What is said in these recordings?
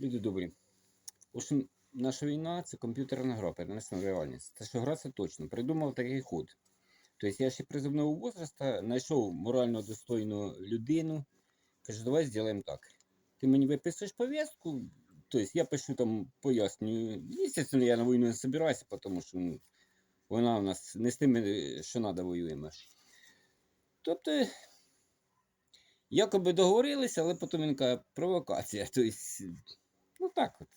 Люди добрі. В общем, наша війна це комп'ютерна гра, перенесена в реальність. Це що гра це точно. Придумав такий ход. Тобто я ще призовного возраста знайшов морально достойну людину. Кажу, давай зробимо так. Ти мені виписуєш повістку, тобто я пишу там, пояснюю. Естественно, я на війну не збираюся, тому що ну, вона у нас не з тими, що треба воюємо. Тобто, якоби договорилися, але потім він каже, провокація. Тобто, ну так от.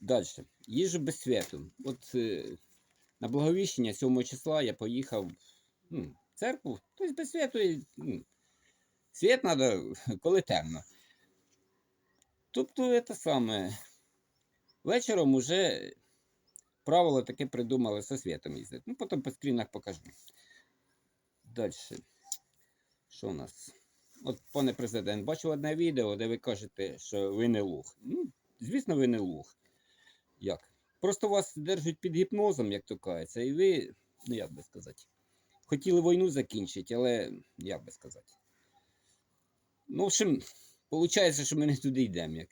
Далі. Їжу без святу. От е, на Благовіщення 7 числа я поїхав ну, в церкву, тобто без святу. Ну, світ треба, коли темно. Тобто, це саме. Вечором уже правило таке придумали со світом їздити. Ну, потім по скрінах покажу. Далі. Що у нас? От, пане президент, бачив одне відео, де ви кажете, що ви не луг. Ну, звісно, ви не луг. Як? Просто вас держать під гіпнозом, як то кажеться, і ви, ну як би сказати, хотіли війну закінчити, але як би сказати. Ну, в общем, виходить, що ми не туди йдемо. Як.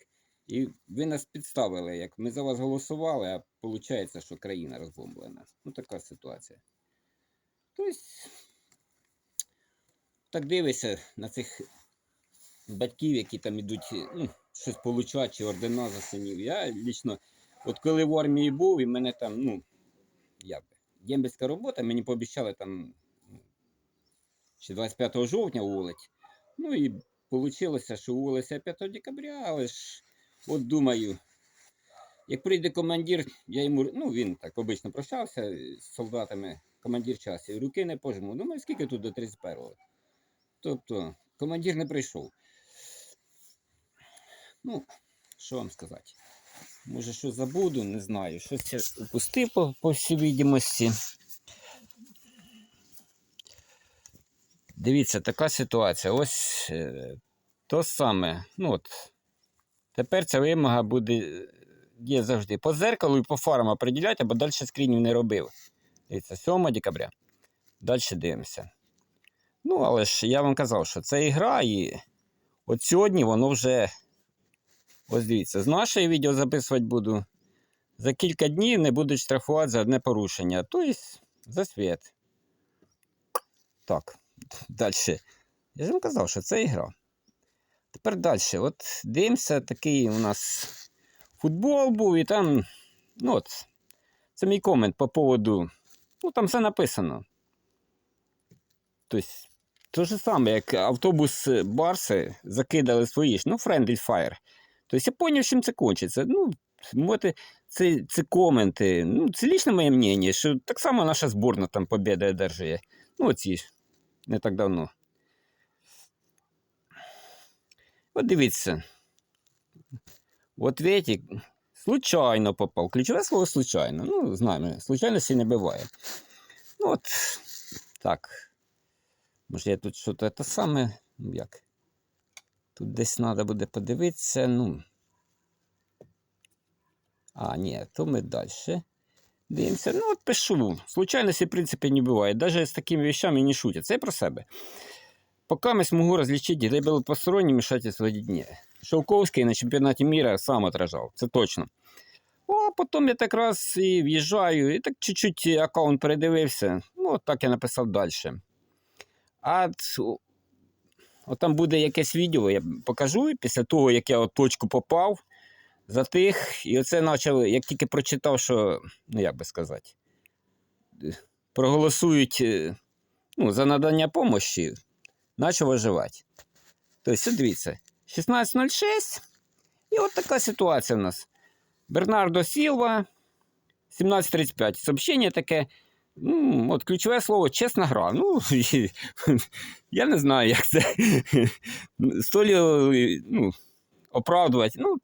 І ви нас підставили, як ми за вас голосували, а виходить, що країна розбомблена. Ну, така ситуація. Тобто, так дивишся на цих батьків, які там ідуть ну, щось получати, чи ордена за синів. Я лічно, от коли в армії був, і мене там, ну, як би, дембельська робота, мені пообіцяли там ну, ще 25 жовтня уволить. Ну і вийшло, що уволилися 5 декабря, але ж от думаю, як прийде командир, я йому, ну він так обично прощався з солдатами, командир часу, руки не пожму. Думаю, скільки тут до 31-го. Тобто, командир не прийшов. Ну, що вам сказати? Може, що забуду, не знаю. Щось упустив по, по всій відомості. Дивіться, така ситуація. Ось е, то саме. Ну от, тепер ця вимога буде є завжди по зеркалу і по фарам определяти, бо далі скрінів не робив. Дивіться, 7 декабря. Далі дивимося. Ну, але ж я вам казав, що це ігра, і от сьогодні воно вже. Ось дивіться, з нашої відео записувати буду. За кілька днів не будуть штрафувати за одне порушення. Тобто за світ. Так, далі. Я ж вам казав, що це ігра. Тепер далі. От дивимося, такий у нас футбол був, і там. Ну от, це мій комент по поводу. Ну, там все написано. Тобто, те ж саме, як автобус Барси закидали свої ж, ну, Friendly Fire. Тобто я зрозумів, чим це кончиться. Ну, можете, це, це коменти. Ну, це лічне моє мнення, що так само наша зборна там побіда одержує. Ну, оці ж, не так давно. От дивіться. От видите, случайно попав. Ключове слово случайно. Ну, знаємо, случайності не буває. Ну, от так. Може, я тут щось те саме. Ну, як? Тут десь треба буде подивитися. Ну. А, ні, то ми далі. Дивимося. Ну, от пишу. Случайності, в принципі, не буває. Навіть з такими вещами не шутять. Це про себе. Пока мы смогу различить, где было постороннее вмешательство дне. Шовковський на чемпіонаті міра сам отражав, це точно. А потім я так раз і в'їжджаю, і так чуть-чуть аккаунт передивився. Ну, от так я написав далі. А от, там буде якесь відео, я покажу після того, як я от точку попав, затих. І оце почав, як тільки прочитав, що, ну як би сказати, проголосують е, ну, за надання допомоги, почав оживати. Тобто, дивіться, 16.06. І от така ситуація в нас. Бернардо Сілва, 17.35. Сообщення таке. Ну, от ключове слово чесна гра. Ну, я не знаю, як це столі ну, оправдувати. Ну,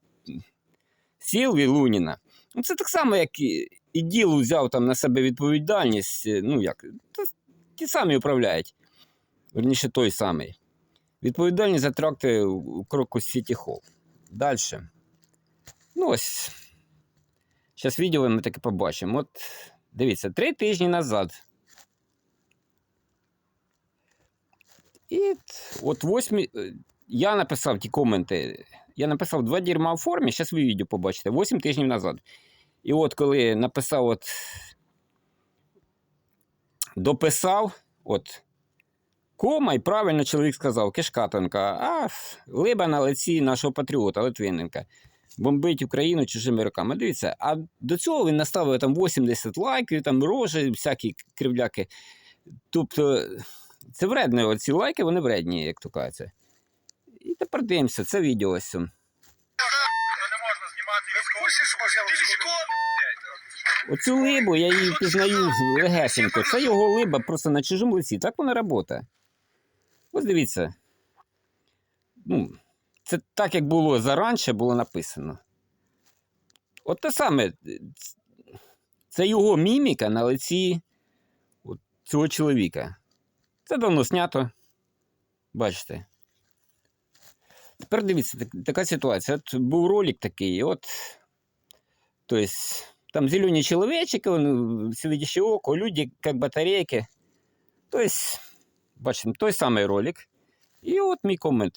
Сілві Луніна. Ну, це так само, як і, і діло взяв там на себе відповідальність. Ну, як, ті самі управляють. Верніше, той самий. Відповідальність за тракти у кроку Сіті Холл. Далі. Ну ось. Зараз відео ми таке побачимо. От дивіться, три тижні назад. І от восьмі. Я написав ті коменти. я написав два дерьма в формі, зараз ви відео побачите, 8 тижнів назад. І от коли написав, от дописав, от кома, і правильно чоловік сказав, кишка тонка, а либа на лиці нашого патріота Литвиненка. Бомбить Україну чужими руками. Дивіться, а до цього він наставив там 80 лайків, там рожі, всякі кривляки. Тобто, це вредно, оці лайки, вони вредні, як то кажеться. І тепер дивимося, це відео ось. Не можна знімати. Оцю либу я її пізнаю легесенько. Це його либа просто на чужому лиці. Так вона працює. Ось дивіться. Ну, це так, як було заранше, було написано. От те саме. Це його міміка на лиці цього чоловіка. Це давно знято. Бачите. Тепер дивіться, так- така ситуація. От був ролик такий, от. Тобто, там зелені чоловічики, он, око, люди як батарейки. Тобто, бачимо, той самий ролик. І от мій комент.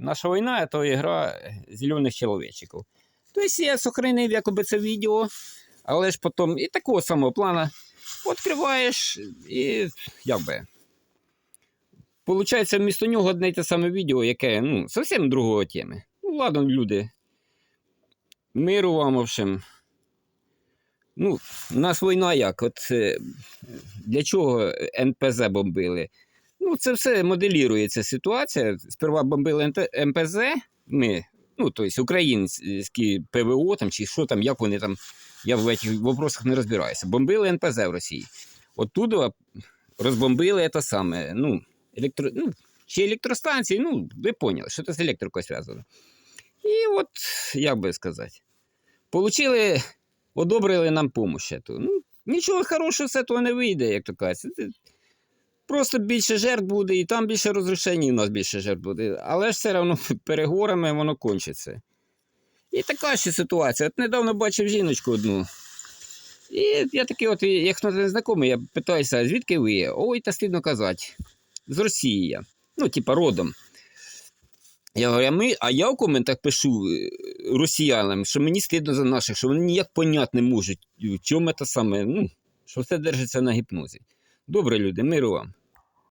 Наша війна це гра зелених чоловічиків. Тобто я сохранив якоби це відео, але ж потім і такого самого плана відкриваєш і як би. Получається, вмісто нього одне те саме відео, яке ну, зовсім другого теми. Ну, ладно, люди. Миру вам, в общем. Ну, у нас війна як? От е, для чого НПЗ бомбили? Ну, це все моделірується ситуація. Сперва бомбили МПЗ, ми, ну, тобто українські ПВО там, чи що там, як вони там, я в цих вопросах не розбираюся. Бомбили НПЗ в Росії. Оттуда розбомбили це саме. Ну, електро, ну, чи електростанції, ну, ви поняли, що це з електрикою зв'язано. І от, як би сказати, получили одобрили нам помощь. Ну, нічого хорошого з цього не вийде, як то кажеться. Просто більше жертв буде, і там більше розрушень, і в нас більше жертв буде. Але ж все одно переговорами воно кончиться. І така ще ситуація. От недавно бачив жіночку одну. І я такий, от, як хто не знайомий, я питаюся, звідки ви? Ой, та стидно казати. З Росії. Ну, типа, родом. Я говорю, а, ми, а я в коментах пишу е, росіянам, що мені стидно за наших, що вони ніяк понять не можуть, в чому це саме, ну, що все держиться на гіпнозі. Добре, люди, миру вам.